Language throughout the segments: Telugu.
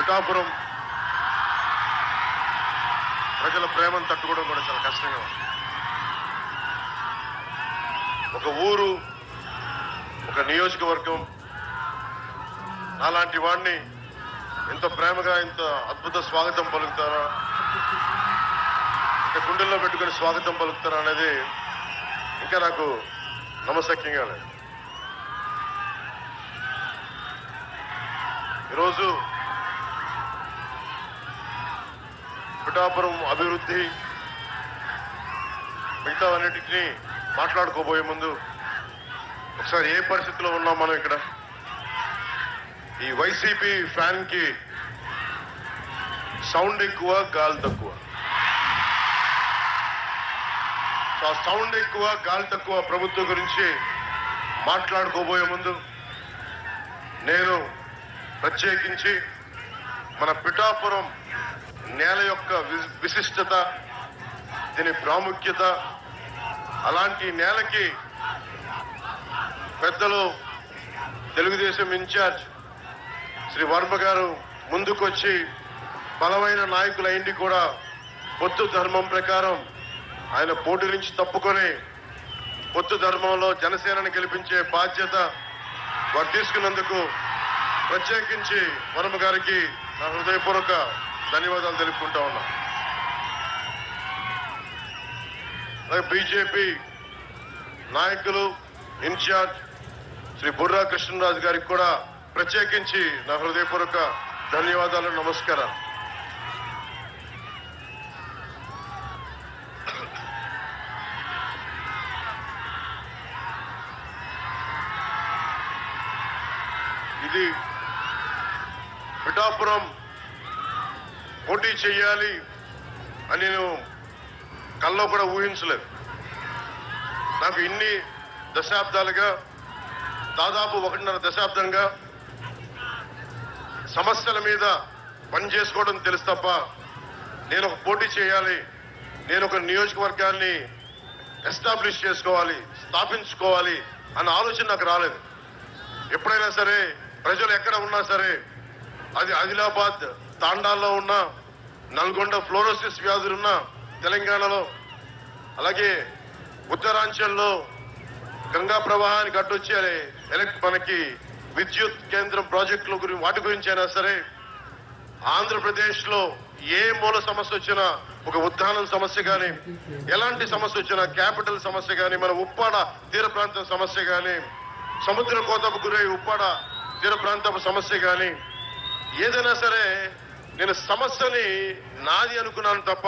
పిఠాపురం. ప్రజల ప్రేమను తట్టుకోవడం కూడా చాలా కష్టంగా ఉంది. ఒక ఊరు ఒక నియోజకవర్గం అలాంటి వాడిని ఇంత ప్రేమగా ఇంత అద్భుత స్వాగతం పలుకుతారా? ఇంకా గుండెల్లో పెట్టుకుని స్వాగతం పలుకుతారా అనేది ఇంకా నాకు నమసక్యంగా లేదు. ఈరోజు పిఠాపురం అభివృద్ధి మిగతా అన్నిటిని మాట్లాడుకోబోయే ముందు ఒకసారి ఏ పరిస్థితిలో ఉన్నాం మనం ఇక్కడ? ఈ వైసీపీ ఫ్యాన్కి సౌండ్ ఎక్కువ గాలి తక్కువ. సో ఆ సౌండ్ ఎక్కువ గాలి తక్కువ ప్రభుత్వం గురించి మాట్లాడుకోబోయే ముందు నేను ప్రత్యేకించి మన పిఠాపురం నేల యొక్క వి- విశిష్టత దీని ప్రాముఖ్యత అలాంటి నేలకి పెద్దలు తెలుగుదేశం ఇన్ఛార్జ్ శ్రీ వర్మ గారు ముందుకొచ్చి బలమైన నాయకులైంది కూడా పొత్తు ధర్మం ప్రకారం ఆయన పోటీ నుంచి తప్పుకొని పొత్తు ధర్మంలో జనసేనను గెలిపించే బాధ్యత వారు తీసుకున్నందుకు ప్రత్యేకించి వర్మ గారికి నా హృదయపూర్వక ధన్యవాదాలు తెలుపుకుంటా ఉన్నా. అలాగే బీజేపీ నాయకులు ఇన్ఛార్జ్ శ్రీ బుర్రా కృష్ణరాజు గారికి కూడా ప్రత్యేకించి నా హృదయపూర్వక ధన్యవాదాలు నమస్కారం ఇది పిఠాపురం పోటీ చేయాలి అని నేను కల్లో కూడా ఊహించలేదు. నాకు ఇన్ని దశాబ్దాలుగా దాదాపు ఒకటిన్నర దశాబ్దంగా సమస్యల మీద పని చేసుకోవడం తెలుసు తప్ప నేను ఒక పోటీ చేయాలి నేను ఒక నియోజకవర్గాన్ని ఎస్టాబ్లిష్ చేసుకోవాలి స్థాపించుకోవాలి అన్న ఆలోచన నాకు రాలేదు. ఎప్పుడైనా సరే ప్రజలు ఎక్కడ ఉన్నా సరే అది ఆదిలాబాద్ తాండాల్లో ఉన్న నల్గొండ ఫ్లోరోసిస్ వ్యాధులున్న తెలంగాణలో అలాగే ఉత్తరాంచల్లో గంగా ప్రవాహానికి అడ్డొచ్చే ఎలక్ట్ మనకి విద్యుత్ కేంద్రం ప్రాజెక్టుల గురించి వాటి గురించి అయినా సరే ఆంధ్రప్రదేశ్లో ఏ మూల సమస్య వచ్చినా ఒక ఉద్దానం సమస్య కానీ ఎలాంటి సమస్య వచ్చినా క్యాపిటల్ సమస్య కానీ మన ఉప్పాడ తీర ప్రాంతం సమస్య కానీ సముద్ర కోతకు గురై ఉప్పాడ తీర ప్రాంతపు సమస్య కానీ ఏదైనా సరే నేను సమస్యని నాది అనుకున్నాను తప్ప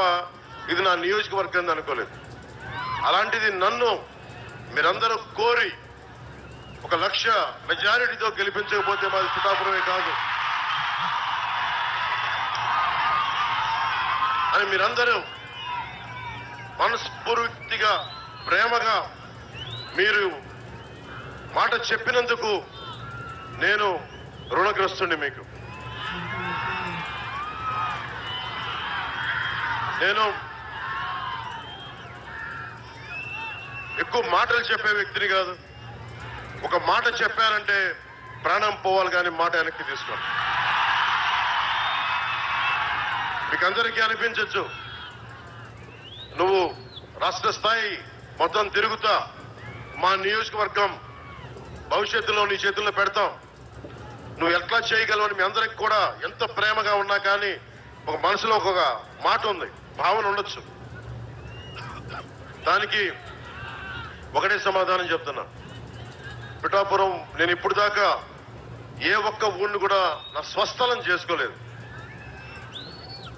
ఇది నా నియోజకవర్గం అనుకోలేదు. అలాంటిది నన్ను మీరందరూ కోరి ఒక లక్ష మెజారిటీతో గెలిపించకపోతే మాది పిఠాపురమే కాదు. అని మీరందరూ మనస్ఫూర్తిగా ప్రేమగా మీరు మాట చెప్పినందుకు నేను రుణగ్రస్తుని మీకు. నేను ఎక్కువ మాటలు చెప్పే వ్యక్తిని కాదు. ఒక మాట చెప్పానంటే ప్రాణం పోవాలి కానీ మాట వెనక్కి తీసుకోండి మీకు అందరికీ అనిపించవచ్చు నువ్వు రాష్ట్ర స్థాయి మొత్తం తిరుగుతా మా నియోజకవర్గం భవిష్యత్తులో నీ చేతుల్లో పెడతాం. నువ్వు ఎట్లా చేయగలవని మీ అందరికి కూడా ఎంత ప్రేమగా ఉన్నా కానీ ఒక మనసులో ఒక మాట ఉంది. భావన ఉండొచ్చు. దానికి ఒకటే సమాధానం చెప్తున్నా. పిఠాపురం నేను ఇప్పుడు దాకా ఏ ఒక్క ఊరిని కూడా నా స్వస్థలం చేసుకోలేదు.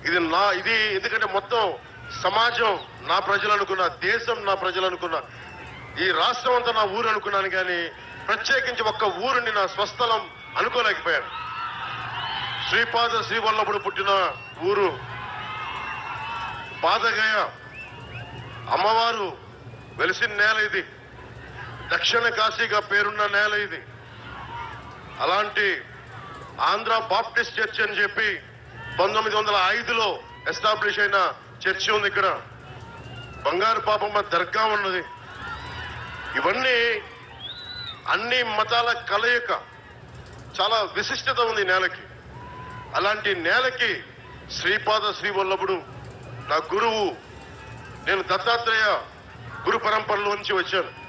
ఇది నా ఇది ఎందుకంటే మొత్తం సమాజం నా ప్రజలు అనుకున్నా దేశం నా ప్రజలు అనుకున్నా ఈ రాష్ట్రం అంతా నా ఊరు అనుకున్నాను కానీ ప్రత్యేకించి ఒక్క ఊరిని నా స్వస్థలం అనుకోలేకపోయాను. శ్రీపాద శ్రీవల్లభుడు పుట్టిన ఊరు పాదగయ అమ్మవారు వెలిసిన నేల ఇది. దక్షిణ కాశీగా పేరున్న నేల ఇది. అలాంటి ఆంధ్ర బాప్టిస్ట్ చర్చ్ అని చెప్పి పంతొమ్మిది వందల ఐదులో ఎస్టాబ్లిష్ అయిన చర్చి ఉంది ఇక్కడ. బంగారు పాపమ్మ దర్గా ఉన్నది. ఇవన్నీ అన్ని మతాల కలయిక. చాలా విశిష్టత ఉంది నేలకి. అలాంటి నేలకి శ్రీపాద శ్రీవల్లభుడు నా గురువు నేను దత్తాత్రేయ గురు పరంపరలో నుంచి వచ్చాను.